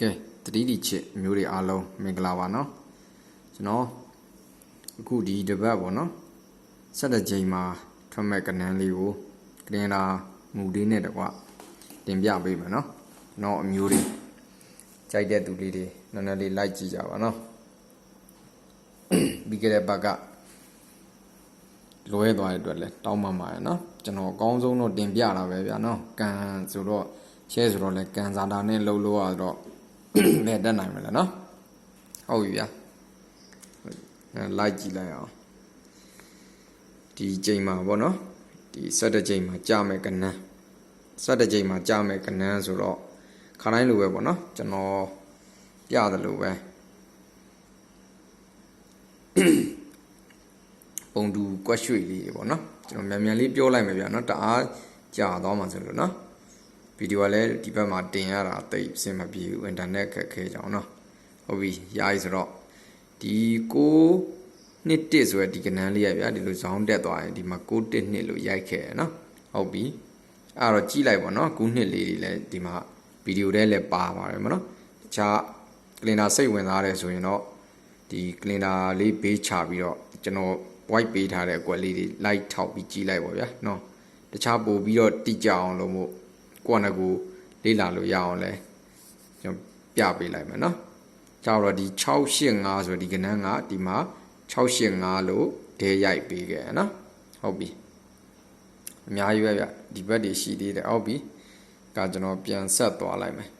ကဲတတိတိချစ်မျိုးတွေအားလုံးမင်္ဂလာပါနော်ကျွန်တော်အခုဒီတပတ်ပေါ့နော်ဆက်တဲ့ချိန်မှာထွက်မဲ့ကနန်းလေးကိုကရင်လာမူလေးနဲ့တကွတင်ပြပေးမယ်နော်ကျွန်တော်အမျိုးတွေကြိုက်တဲ့သူလေးတွေနည်းနည်းလေးလိုက်ကြည့်ကြပါနော်ပြီးခဲ့တဲ့ဘက်ကလွဲသွားတဲ့အတွက်လဲတောင်းပန်ပါရနော်ကျွန်တော်အကောင်းဆုံးတော့တင်ပြတာပဲဗျာနော်ကန်ဆိုတော့ချဲဆိုတော့လဲကန်စာတာနဲ့လှုပ်လို့ရတော့ ဘယ်တက်နိုင်မလဲနော်ဟုတ်ပြီဗျာအဲလိုက်ကြည့်လိုက်အောင်ဒီချိန်မှာပေါ့နော်ဒီဆက်တဲ့ချိန်မှာကြာမယ်ကနန်းဆက်တဲ့ချိန်မှာကြာမယ်ကနန်းဆိုတော့ခါတိုင်းလိုပဲပေါ့နော်ကျွန်တော်ပြတယ်လို့ပဲပုံတူကွက်ရွှေလေးတွေပေါ့နော်ကျွန်တော်မြန်မြန်လေးပြောလိုက်မယ်ဗျာနော်တအားကြာသွားမှဆိုလို့နော် ဗီဒီယိုကလည်းဒီဘက်မှာတင်ရတာတိတ်အဆင်မပြေဘူးအင်တာနက်ခက်ခဲကြောင်းเนาะဟုတ်ပြီရာကြီးဆိုတော့ဒီကိုနှစ်တစ်ဆိုရယ်ဒီကနန်းလေးရဗျာဒီလိုဇောင်းတက်သွားရင်ဒီမှာကိုတစ်နှစ်လို့ရိုက်ခဲ့ရနော်ဟုတ်ပြီအဲ့တော့ကြည့်လိုက်ပါနော်ကူးနှစ်လေးတွေလည်းဒီမှာဗီဒီယိုထဲလည်းပါပါတယ်မနော်တခြားကလင်တာစိတ်ဝင်စားတယ်ဆိုရင်တော့ဒီကလင်တာလေးဘေးချပြီးတော့ကျွန်တော် white ပေးထားတဲ့အကွက်လေးတွေ light ထောက်ပြီးကြည့်လိုက်ပါဗျာနော်တခြားပို့ပြီးတော့တိကျအောင်လို့မို့ ကိုယ့်နဲ့ကိုယ်လေ့လာလို့ရအောင်လဲကျွန်တော်ပြပေးလိုက်မယ်နော်။ကြောက်တော့ဒီ685ဆိုဒီကဏ္ဍကဒီမှာ685လို့ဒဲရိုက်ပေးခဲ့ရနော်။ဟုတ်ပြီ။အများကြီးပဲဗျဒီဘက်တွေရှိသေးတယ်ဟုတ်ပြီ။ကကျွန်တော်ပြန်ဆက်သွားလိုက်မယ်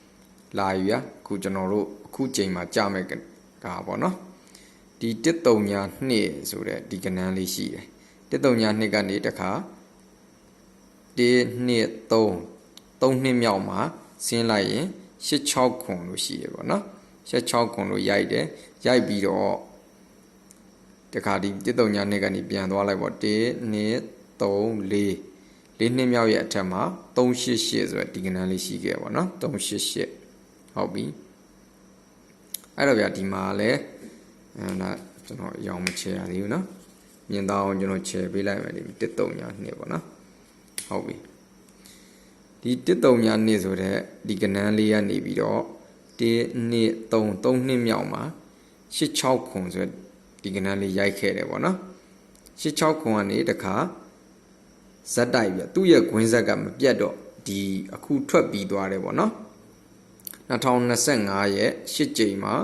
။လာယူရအခုကျွန်တော်တို့အခုချိန်မှာကြာမဲ့ကပေါ့နော်။ဒီ139နှစ်ဆိုတဲ့ဒီကဏ္ဍလေးရှိတယ်။139နှစ်ကနေတခါ 1 2 3 3နှစ်မြောက်မှာဆင်းလိုက်ရင်86ခွန်လို့ရှိရပေါ့နော်86ခွန်လို့ရိုက်တယ်ရိုက်ပြီးတော့တခါဒီတစ်တုံညာနှစ်ကနေပြန်သွားလိုက်ပေါ့1 2 3 4လေးနှစ်မြောက်ရဲ့အထက်မှာ388ဆိုတဲ့ဒီကဏ္ဍလေးရှိခဲ့ပါတော့388ဟုတ်ပြီအဲ့တော့ဗျာဒီမှာလည်းအဲဒါကျွန်တော်အယောင်မချဲရသေးဘူးเนาะမြင်သားအောင်ကျွန်တော်ချဲပေးလိုက်မယ်ဒီတစ်တုံညာနှစ်ပေါ့နော် ဟုတ်ပြီဒီတစ်တုံညာနှစ်ဆိုတဲ့ဒီကဏ္ဍလေးကနေပြီးတော့1 2 3 3နှစ်မြောက်မှာ86ခွန်ဆိုတဲ့ဒီကဏ္ဍလေးရိုက်ခဲ့တယ်ပေါ့နော်86ခွန်ကနေတခါဇက်တိုက်ပြသူ့ရဲ့ဂွင်းဇက်ကမပြတ်တော့ဒီအခုထွက်ပြီးသွားတယ်ပေါ့နော်2025ရဲ့8ကြိမ်မှာ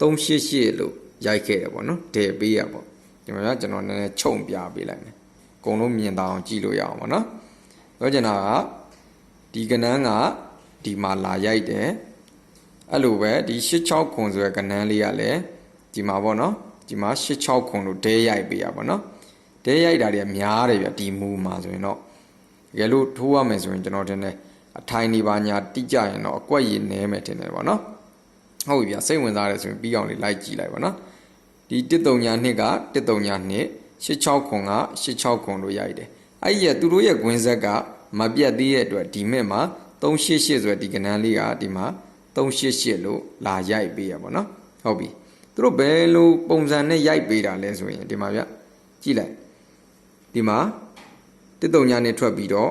388လို့ရိုက်ခဲ့တယ်ပေါ့နော်ဒယ်ပေးရပေါ့ဒီမှာကျွန်တော်နည်းနည်းခြုံပြပေးလိုက်မယ်အကုန်လုံးမြင်တာအောင်ကြည့်လို့ရအောင်ပေါ့နော် ပြောချင်တာကဒီကဏ္ဍကဒီမှာလာရိုက်တယ်အဲ့လိုပဲဒီ86ခွန်ဆိုတဲ့ကဏ္ဍလေးကလည်းဒီမှာပေါ့နော်ဒီမှာ86ခွန်လို့ဒဲရိုက်ပေးရပါတော့ဒဲရိုက်တာတွေကများတယ်ဗျဒီမူမှာဆိုရင်တော့တကယ်လို့ထိုးရမယ်ဆိုရင်ကျွန်တော်တင်တယ်အထိုင်နေပါညာတိကျရင်တော့အကွက်ရည်နဲမယ်တင်တယ်ပေါ့နော်ဟုတ်ပြီဗျစိတ်ဝင်စားတယ်ဆိုရင်ပြီးအောင်လေးလိုက်ကြည့်လိုက်ပါနော်ဒီ139နှစ်က139နှစ်86ခွန်က86ခွန်လို့ရိုက်တယ် အဲ့ဒီကသူတို့ရဲ့ဂွင်းဆက်ကမပြတ်သေးတဲ့အတွက်ဒီမဲ့မှာ388ဆိုတဲ့ဒီကဏ္ဍလေးကဒီမှာ388လို့လာရိုက်ပေးရပါတော့ဟုတ်ပြီသူတို့ဘယ်လိုပုံစံနဲ့ရိုက်ပေးတာလဲဆိုရင်ဒီမှာဗျကြည့်လိုက်ဒီမှာတစ်တုံညာနဲ့ထွက်ပြီးတော့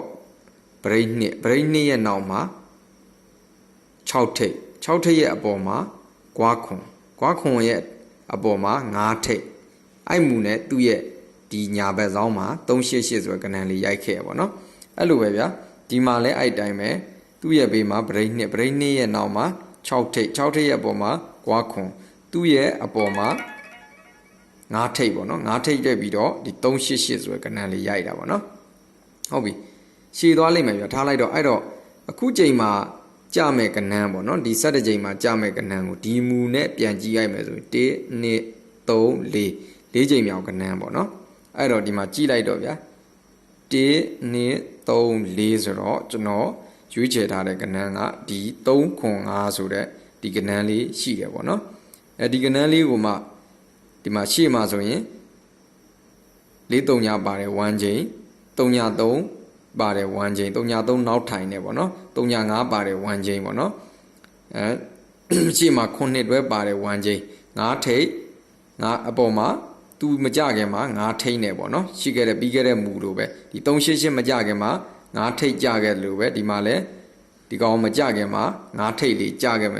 ဗရိတ်နှစ်ဗရိတ်နှစ်ရဲ့နောက်မှာ6ထိပ်6ထိပ်ရဲ့အပေါ်မှာကွာခွန်ကွာခွန်ရဲ့အပေါ်မှာ9ထိပ်အဲ့မူနဲ့သူ့ရဲ့ ဒီညာဘက်ဆောင်မှာ388ဆိုတဲ့ကဏ္ဍလေးရိုက်ခဲ့ရပါတော့အဲ့လိုပဲဗျာဒီမှာလည်းအဲ့တိုင်းပဲသူ့ရဲ့ဘေးမှာဗရိတ်နှစ်ဗရိတ်နှစ်ရဲ့နောက်မှာ6ထိပ်6ထိပ်ရဲ့အပေါ်မှာကွာခွန်သူ့ရဲ့အပေါ်မှာ9ထိပ်ပေါ့နော်9ထိပ်တက်ပြီးတော့ဒီ388ဆိုတဲ့ကဏ္ဍလေးရိုက်တာပေါ့နော်ဟုတ်ပြီရှည်သွားလိမ့်မယ်ဗျာထားလိုက်တော့အဲ့တော့အခုချိန်မှာကြမဲ့ကဏ္ဍပေါ့နော်ဒီ7ချိန်မှာကြမဲ့ကဏ္ဍကိုဒီမူနဲ့ပြန်ကြည့်ရိုက်မယ်ဆိုရင်1 2 3 4၄ချိန်မြောက်ကဏ္ဍပေါ့နော် အဲ့တော့ဒီမှာကြည့်လိုက်တော့ဗျာ1 2 3 4ဆိုတော့ကျွန်တော်ရွေးချယ်ထားတဲ့ကဏ္ဍကဒီ3ခွန်5ဆိုတဲ့ဒီကဏ္ဍလေးရှိတယ်ပေါ့နော်အဲဒီကဏ္ဍလေးကိုမှဒီမှာရှေ့မှာဆိုရင်၄3ညပါတယ်1ချိန်3ည3ပါတယ်1ချိန်3ည3နောက်ထိုင်နေပေါ့နော်3ည5ပါတယ်1ချိန်ပေါ့နော်အဲရှေ့မှာ9နှစ်တွဲပါတယ်1ချိန်5ထိပ်5အပေါ်မှာ သူမကြခင်မှာ9ထိပ်နေပေါ့နော်ရှိခဲ့တဲ့ပြီးခဲ့တဲ့မူလိုပဲဒီ388မကြခင်မှာ9ထိပ်ကြခဲ့လို့ပဲဒီမှာလဲဒီကောင်မကြခင်မှာ9ထိပ်လေးကြခဲ့မယ်